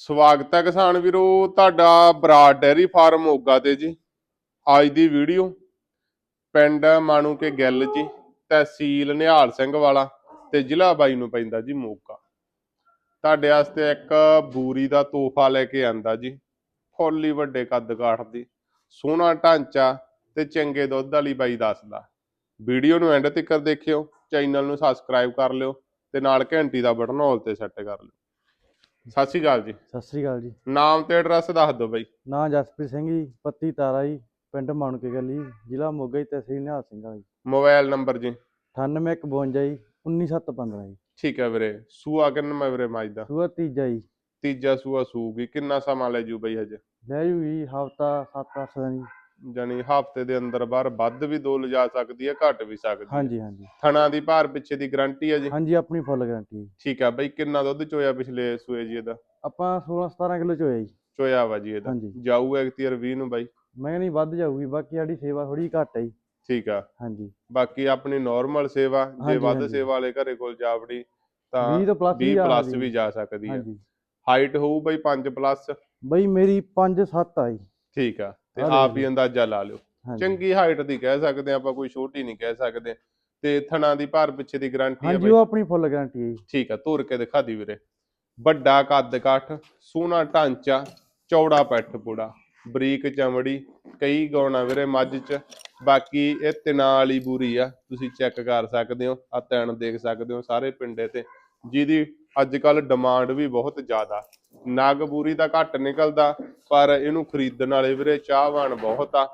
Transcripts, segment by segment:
ਸਵਾਗਤ ਹੈ ਕਿਸਾਨ ਵੀਰੋ, ਤੁਹਾਡਾ ਬਰਾਡ ਡੈਰੀ ਫਾਰਮ ਮੋਗਾ ਤੇ ਜੀ। ਅੱਜ ਦੀ ਵੀਡੀਓ ਪਿੰਡ ਮਾਣੂ ਕੇ ਗਿੱਲ ਜੀ, ਤਹਿਸੀਲ ਨਿਹਾਲ ਸਿੰਘ ਵਾਲਾ ਤੇ ਜ਼ਿਲ੍ਹਾ ਬਾਈ ਨੂੰ ਪੈਂਦਾ ਜੀ ਮੋਗਾ। ਤੁਹਾਡੇ ਵਾਸਤੇ ਇੱਕ ਬੂਰੀ ਦਾ ਤੋਹਫਾ ਲੈ ਕੇ ਆਂਦਾ ਜੀ, ਫੁੱਲ ਵੱਡੇ ਕੱਦ ਕਾਠ ਦੀ, ਸੋਹਣਾ ਢਾਂਚਾ ਤੇ ਚੰਗੇ ਦੁੱਧ ਵਾਲੀ ਬਾਈ ਦੱਸਦਾ। ਵੀਡੀਓ ਨੂੰ ਐਂਡ ਤੱਕ ਦੇਖਿਓ, ਚੈਨਲ ਨੂੰ ਸਬਸਕ੍ਰਾਈਬ ਕਰ ਲਿਓ ਤੇ ਨਾਲ ਘੰਟੀ ਦਾ ਬਟਨ ਹਾਲ ਤੇ ਸੈੱਟ ਕਰ ਲਿਓ। ਸਤਿ ਸ਼੍ਰੀ ਅਕਾਲ ਜੀ। ਸਤਿ ਸ੍ਰੀ ਅਕਾਲ ਜੀ। ਨਾਮ ਤੇ ਐਡਰੈਸ ਦੱਸ ਦਿਓ ਬਾਈ। ਨਾਂ ਜਸਪ੍ਰੀਤ ਸਿੰਘ ਜੀ ਪੱਤੀ ਤਾਰਾ ਜੀ ਪਿੰਡ ਮਾਣਕੇ ਗਲੀ ਜ਼ਿਲ੍ਹਾ ਮੋਗਾ ਜੀ ਤਹਿਸੀਲ ਨਿਹਾਲ ਸਿੰਘ ਵਾਲਾ ਜੀ। ਮੋਬਾਈਲ ਨੰਬਰ ਜੀ। 9852 ਜੀ 19715 ਜੀ। ਠੀਕ ਹੈ ਵੀਰੇ। ਸੂਆ ਕਿੰਨਾ ਵੀਰੇ ਮੱਝ ਦਾ ਸੂਆ ਤੀਜਾ ਜੀ। ਤੀਜਾ ਸੂਆ ਸੂਗੀ। ਕਿੰਨਾ ਸਮਾਂ ਲੈ ਜੂ ਬਈ ਹਜੇ? ਲੈ ਜੂ ਜੀ ਹਫਤਾ 7-8 ਦਿਨ ਜੀ। ਜਾਨੀ ਹਫ਼ਤੇ ਦੇ ਅੰਦਰ ਬਾਹਰ ਵੱਧ ਵੀ ਦੋ ਲਿਜਾ ਸਕਦੀ ਹੈ ਘਟ ਵੀ ਸਕਦੀ ਹੈ। ਹਾਂਜੀ ਹਾਂਜੀ। ਥਣਾ ਦੀ ਭਾਰ ਪਿੱਛੇ ਦੀ ਗਾਰੰਟੀ ਹੈ ਜੀ? ਹਾਂਜੀ ਆਪਣੀ ਫੁੱਲ ਗਾਰੰਟੀ ਠੀਕ ਹੈ ਬਈ ਕਿੰਨਾ ਦੁੱਧ ਚੋਇਆ ਪਿਛਲੇ ਸੂਏ ਜੀ ਇਹਦਾ? ਆਪਾਂ 16-17 ਕਿਲੋ ਚ ਹੋਇਆ ਜੀ। ਚੋਇਆ ਵਾ ਜੀ ਇਹਦਾ। ਹਾਂਜੀ। ਜਾਊ ਐਕਟੀਅਰ 20 ਨੂੰ ਬਾਈ? ਮੈਂ ਨਹੀਂ ਵੱਧ ਜਾਊਗੀ ਬਾਕੀ ਸਾਡੀ ਸੇਵਾ ਥੋੜੀ ਘੱਟ ਹੈ ਜੀ। ਠੀਕ ਆ। ਹਾਂਜੀ। ਬਾਕੀ ਆਪਣੀ ਨਾਰਮਲ ਸੇਵਾ ਜੇ ਵੱਧ। ਸੇਵਾ ਵਾਲੇ ਘਰੇ ਕੋਲ ਜਾਵੜੀ ਤਾਂ 20 ਤੋਂ ਪਲੱਸ 20 ਪਲੱਸ ਵੀ ਜਾ ਸਕਦੀ ਹੈ। ਹਾਂਜੀ। ਹਾਈਟ ਹੋਊ ਬਈ 5 ਪਲੱਸ ਬਈ ਮੇਰੀ 5-7 ਆ ਜੀ। ਠੀਕ ਆ। ਤੇ ਆਪ। ਹੀ ਅੰਦਾਜ਼ਾ ਲਾ ਲਿਓ। ਚੰਗੀ ਹਾਈਟ ਦੀ ਕਹਿ ਸਕਦੇ ਆਪਾਂ ਕੋਈ ਛੋਟੀ ਨਹੀਂ ਕਹਿ ਸਕਦੇ। ਤੇ ਥਣਾ ਦੀ ਭਾਰ ਪਿੱਛੇ ਦੀ ਗਾਰੰਟੀ ਹੈ ਹਾਂਜੀ ਉਹ ਆਪਣੀ ਫੁੱਲ ਗਾਰੰਟੀ ਹੈ ਜੀ। ਠੀਕ ਆ ਤੋਰ ਕੇ ਦਿਖਾ ਦੀ ਵੀਰੇ। ਵੱਡਾ ਕੱਦ ਕਾਠ ਸੋਹਣਾ ਢਾਂਚਾ ਚੌੜਾ ਪੈਠ ਪੂੜਾ ਬਰੀਕ ਚਮੜੀ ਕਈ ਗਾਉਣਾ ਵੀਰੇ ਮੱਝ ਚ। ਬਾਕੀ ਇਹ ਤਿਨਾ ਵਾਲੀ ਬੂਰੀ ਆ ਤੁਸੀਂ ਚੈੱਕ ਕਰ ਸਕਦੇ ਹੋ ਆ ਤੈਣ ਦੇਖ ਸਕਦੇ ਹੋ ਸਾਰੇ ਪਿੰਡੇ ਤੇ। ਜਿਹਦੀ ਅੱਜ ਕੱਲ ਡਿਮਾਂਡ ਵੀ ਬਹੁਤ ਜ਼ਿਆਦਾ। ਨਗ ਬੂਰੀ ਦਾ ਘੱਟ ਨਿਕਲਦਾ, ਪਰ ਇਹਨੂੰ ਖਰੀਦਣ ਵਾਲੇ ਵੀਰੇ ਚਾਹਵਾਨ ਬਹੁਤ ਆ।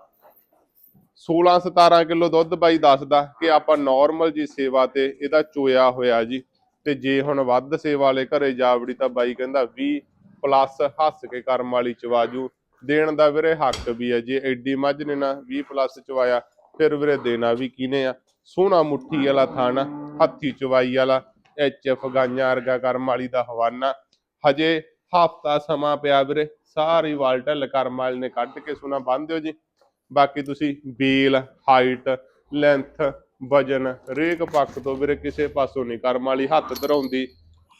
16 17 ਕਿਲੋ ਦੁੱਧ ਬਾਈ ਦੱਸਦਾ ਕਿ ਆਪਾਂ ਨਾਰਮਲ ਜੀ ਸੇਵਾ ਤੇ ਇਹਦਾ ਚੋਇਆ ਹੋਇਆ ਜੀ। ਤੇ ਜੇ ਹੁਣ ਵੱਧ ਸੇਵਾ ਵਾਲੇ ਘਰੇ ਜਾਵੜੀ ਤਾਂ ਬਾਈ ਕਹਿੰਦਾ 20 ਪਲੱਸ ਹੱਸ ਕੇ ਕਰਮ ਵਾਲੀ ਚਵਾਜੂ। ਦੇਣ ਦਾ ਵੀਰੇ ਹੱਕ ਵੀ ਹੈ ਜੇ ਐਡੀ ਮੱਝ ਨੇ ਨਾ 20 ਪਲੱਸ ਚਵਾਇਆ, ਫਿਰ ਵੀਰੇ ਦੇਣਾ ਵੀ ਕਿਨੇ ਆ? ਸੋਹਣਾ ਮੁੱਠੀ ਵਾਲਾ ਥਾਣਾ, ਹੱਥੀ ਚਵਾਈ ਵਾਲਾ ਐਚ ਐਫ ਗਾਈਆਂ ਵਰਗਾ ਕਰਮ ਵਾਲੀ ਦਾ ਹਵਾਨਾ। ਹਜੇ ਹਫਤਾ ਸਮਾਂ ਪਿਆ ਵੀਰੇ, ਸਾਰੀ ਵਾਲਟਲ ਕਰਮ ਵਾਲੇ ਨੇ ਕੱਢ ਕੇ ਸੁਣਾ ਬੰਨ ਦਿਓ ਜੀ। ਬਾਕੀ ਤੁਸੀਂ ਬੀਲ ਹਾਈਟ, ਲੈਂਥ, ਵਜਨ ਰੇਕ ਪੱਖ ਤੋਂ ਵੀਰੇ ਕਿਸੇ ਪਾਸੋਂ ਨਹੀਂ ਕਰਮ ਵਾਲੀ ਹੱਥ ਧਰਾਉਂਦੀ।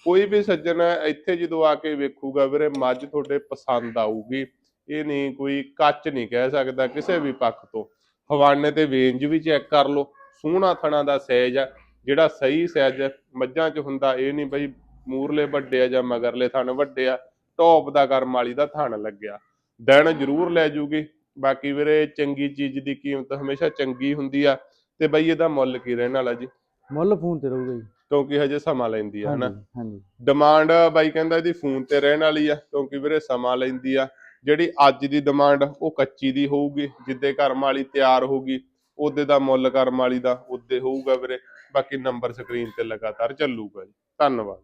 ਕੋਈ ਵੀ ਸੱਜਣ ਇੱਥੇ ਜਦੋਂ ਆ ਕੇ ਵੇਖੂਗਾ ਵੀਰੇ, ਮੱਝ ਤੁਹਾਡੇ ਪਸੰਦ ਆਊਗੀ। ਇਹ ਨਹੀਂ ਕੋਈ ਕੱਚ ਨਹੀਂ ਕਹਿ ਸਕਦਾ ਕਿਸੇ ਵੀ ਪੱਖ ਤੋਂ। ਹਵਾਨੇ ਤੇ ਵੇਂਜ ਵੀ ਚੈੱਕ ਕਰ ਲਓ। ਸੋਹਣਾ ਥਣਾ ਦਾ ਸਾਈਜ਼ ਆ। ਜਿਹੜਾ ਸਹੀ ਸਾਈਜ਼ ਮੱਝਾਂ 'ਚ ਹੁੰਦਾ, ਇਹ ਨਹੀਂ ਬਈ ਮੂਰਲੇ ਵੱਡੇ ਆ ਜਾਂ ਮਗਰਲੇ ਥਣ ਵੱਡੇ ਆ ਟੌਪ ਦਾ ਕਰਮ ਵਾਲੀ ਦਾ ਥਣ ਲੱਗਿਆ। ਦਿਨ ਜ਼ਰੂਰ ਲੈ ਜੂਗੀ। ਬਾਕੀ ਵੀਰੇ ਚੰਗੀ ਚੀਜ਼ ਦੀ ਕੀਮਤ ਹਮੇਸ਼ਾ ਚੰਗੀ ਹੁੰਦੀ ਆ ਤੇ ਬਈ ਇਹਦਾ ਮੁੱਲ ਕੀ ਰਹਿਣ ਵਾਲਾ ਜੀ? ਮੁੱਲ ਫੋਨ ਤੇ ਰਹੂਗਾ ਜੀ। ਕਿਉਂਕਿ ਹਜੇ ਸਮਾਂ ਲੈਂਦੀ ਆ ਹਨਾ? ਹਾਂਜੀ ਡਿਮਾਂਡ ਬਾਈ ਕਹਿੰਦਾ ਇਹਦੀ ਫੋਨ ਤੇ ਰਹਿਣ ਵਾਲੀ ਆ ਕਿਉਂਕਿ ਵੀਰੇ ਸਮਾਂ ਲੈਂਦੀ ਆ। ਜਿਹੜੀ ਅੱਜ ਦੀ ਡਿਮਾਂਡ ਉਹ ਕੱਚੀ ਦੀ ਹੋਊਗੀ ਜਿੱਦੇ ਕਰਮ ਵਾਲੀ ਤਿਆਰ ਹੋਊਗੀ ਉਹਦੇ ਦਾ ਮੁੱਲ ਕਰਮ ਵਾਲੀ ਦਾ ਉਹਦੇ ਹੋਊਗਾ ਵੀਰੇ। ਬਾਕੀ ਨੰਬਰ ਸਕਰੀਨ ਤੇ ਲਗਾਤਾਰ ਚੱਲੂਗਾ ਜੀ। ਧੰਨਵਾਦ।